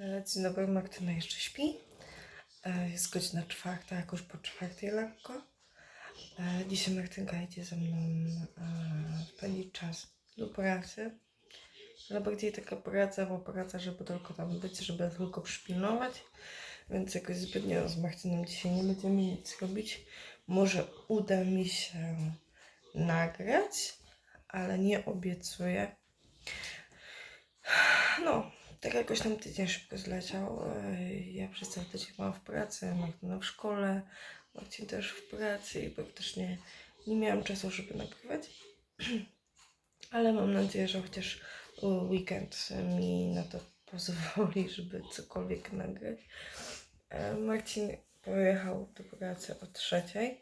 E, Dzień dobry, Martyna jeszcze śpi. E, Jest godzina czwarta, jakoś po czwartej lekko. E, Dzisiaj Martynka idzie ze mną spędzić czas do pracy. Ale bardziej taka praca, bo praca, żeby tylko tam być, żeby tylko przypilnować. Więc jakoś zbytnio z Martyną dzisiaj nie będziemy nic robić. Może uda mi się nagrać, ale nie obiecuję. No, tak jakoś tam tydzień szybko zleciał. E, Ja przez cały tydzień byłam w pracy, Martyna w szkole, Marcin też w pracy i praktycznie nie miałam czasu, żeby nagrywać. Ale mam nadzieję, że chociaż weekend mi na to pozwoli, żeby cokolwiek nagrać. E, Marcin pojechał do pracy o trzeciej.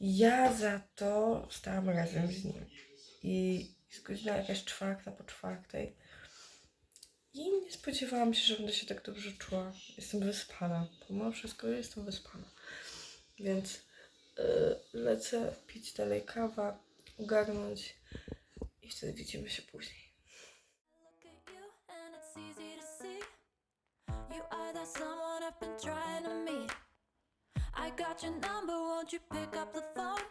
Ja za to stałam razem z nim. I jest godzina jakaś czwarta po czwartej. I nie spodziewałam się, że będę się tak dobrze czuła. Jestem wyspana. Pomimo wszystko jestem wyspana. Więc yy, lecę pić dalej kawa, ogarnąć i wtedy widzimy się później. I got your number, won't you pick up the phone?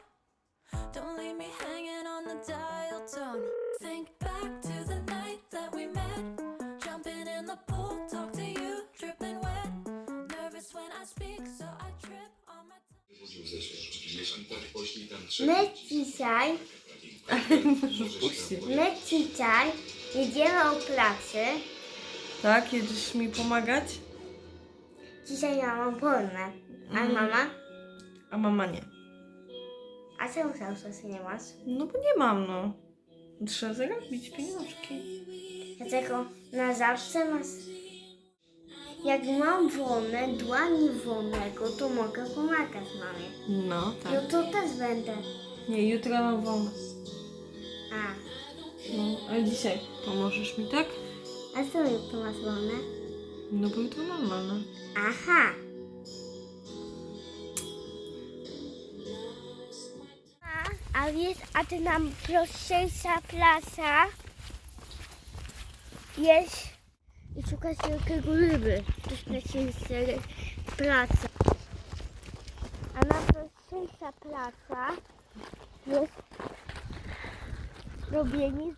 Don't leave me hanging on the dial tone. Think back to the night that we met. My dzisiaj, my dzisiaj jedziemy o pracy. Tak, jedziesz mi pomagać? Dzisiaj ja mam wolne. A mama? A mama nie. A czemu cały czas nie masz? No bo nie mam, no. Trzeba zarobić pieniążki. Dlatego na zawsze masz... Jak mam wolne, dłoni wolnego, to mogę pomagać mamie. No, tak. to też będę. Nie, jutro mam wolne. A, No, ale dzisiaj pomożesz mi, tak? a co jutro masz wolne? No bo jutro mam wolne. Aha. A, a wiesz, a ty nam prostsza placa jest i szukasz jakiego ryby. Jest prostsza praca. A na prostsza placa jest robienie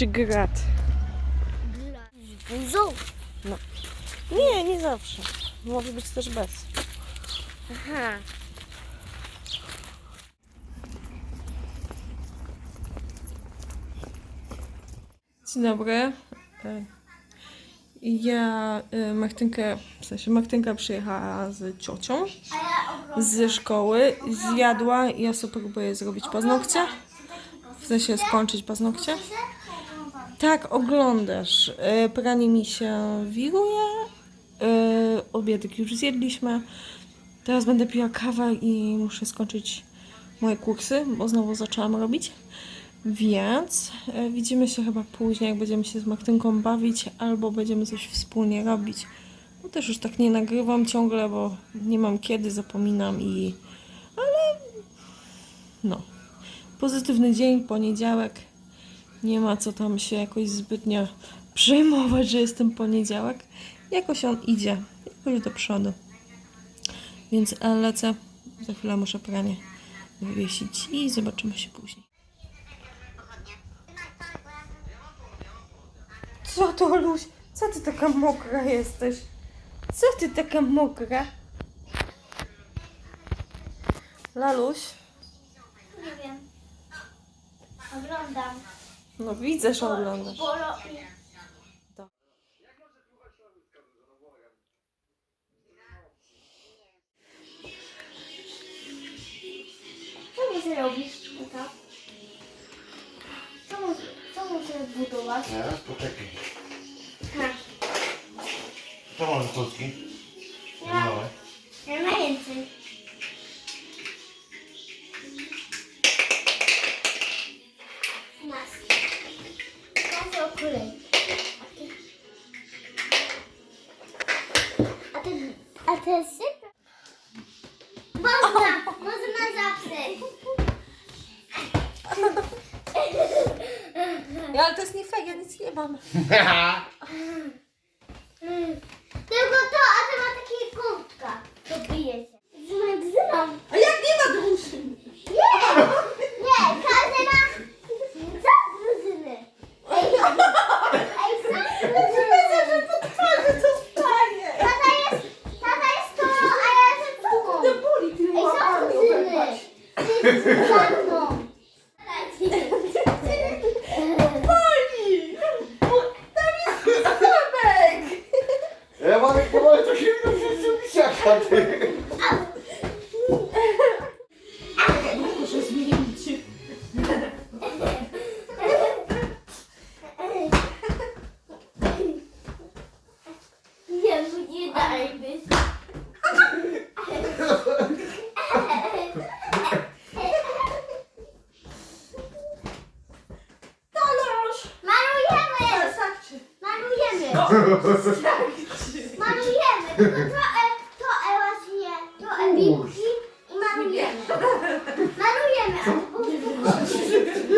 Czy grat? z buzą. Nie, nie zawsze. Może być też bez. Aha. Dzień dobry. E, Ja e, Martynkę, w sensie Martynka przyjechała z ciocią ze szkoły, zjadła i ja sobie próbuję zrobić paznokcie. W sensie skończyć paznokcie. Tak, oglądasz. E, Pranie mi się wiruje. E, Obiadek już zjedliśmy. Teraz będę piła kawę i muszę skończyć moje kursy, bo znowu zaczęłam robić. Więc e, widzimy się chyba później, jak będziemy się z Martynką bawić, albo będziemy coś wspólnie robić. Bo też już tak nie nagrywam ciągle, bo nie mam kiedy, zapominam i. Ale. No. Pozytywny dzień, poniedziałek. Nie ma co tam się jakoś zbytnio przejmować, że jestem poniedziałek. Jakoś on idzie, jakoś do przodu. Więc e, lecę. Za chwilę muszę pranie wywiesić i zobaczymy się później. Co to, Luś? Co ty taka mokra jesteś? Co ty taka mokra? Laluś? Nie wiem. Oglądam. No widzę, że oglądasz. Bolo. Co mu zrobisz, Czkuta? Co mu, co mu budować? Zaraz poczekaj. Ha, To może? Ale to jest nie fair, ja nic nie mam. Tylko to, a to ma takie kątka. To bije się. Znam. A jak nie ma drużyn? Nie! Nie, każdy ma... Co drużyny? Ej, ej, co drużyny? Twarzy to stanie! Tata jest, tata jest to, a ja jestem tobą. To boli, ty Ej, ma co armię drużyny? oberwać. Ty za mną. Boli! Tam jest zamek! Ja mam jak powoli to się mi wszyscy wisiaka, ty. Muszę zmienić. Nie, nie daj być. Taloż! Malujemy! Starczy. Malujemy! Malujemy! Tylko trochę, trochę właśnie, trochę bibki i malujemy. Malujemy, a ty uspokój.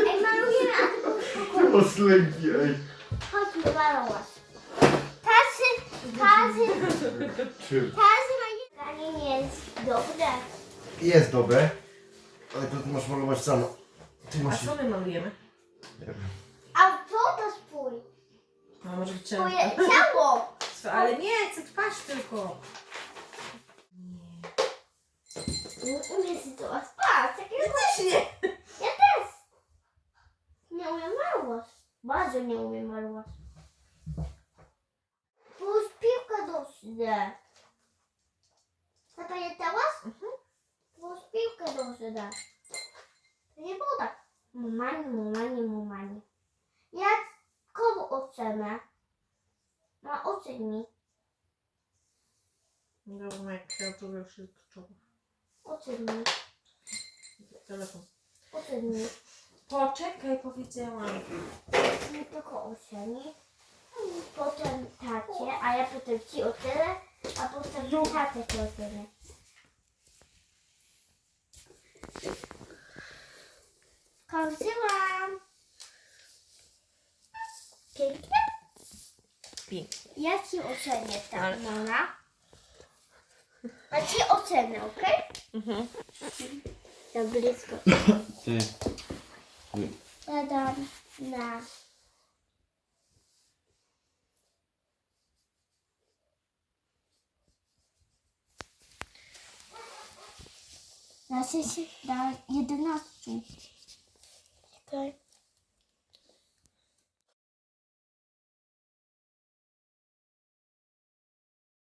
Ej, malujemy, a ty uspokój. O slęgi, ej. Chodźmy malować. Każdy, każdy, Czym? każdy ma jedno nie jest dobre. Jest dobre, ale to ty masz malować sama. Ty A masz... co my malujemy? To swój? No może być Twoje ciało. Ale nie, chcę twarz tylko. Nie umiem sytuować. Patrz, jakie Ja też nie. Ja też. Nie umiem malować. Bardzo nie umiem malować. Puść piłkę do szydę. Zapamiętałaś? Mhm. Puść piłkę do szydę. To nie było tak. Mumanie, mumanie, mumanie. Jak komu ocenę? Ma ocen mi. Dobra, jak ja czuję wszystko czoło. Ocen mi. Telefon. Ocen mi. Poczekaj, powiedziałam. Nie tylko oceni. Potem tacie, a ja potem ci ocenę, a potem tatę ci ocenę. Kończyłam. Pięknie? Pięknie. Ja ci ocenię tak, Ale- Mona. A ci ocenę, okej? Mhm. Za blisko. Ty. Ja dam na... Na sesję da 11. Czekaj.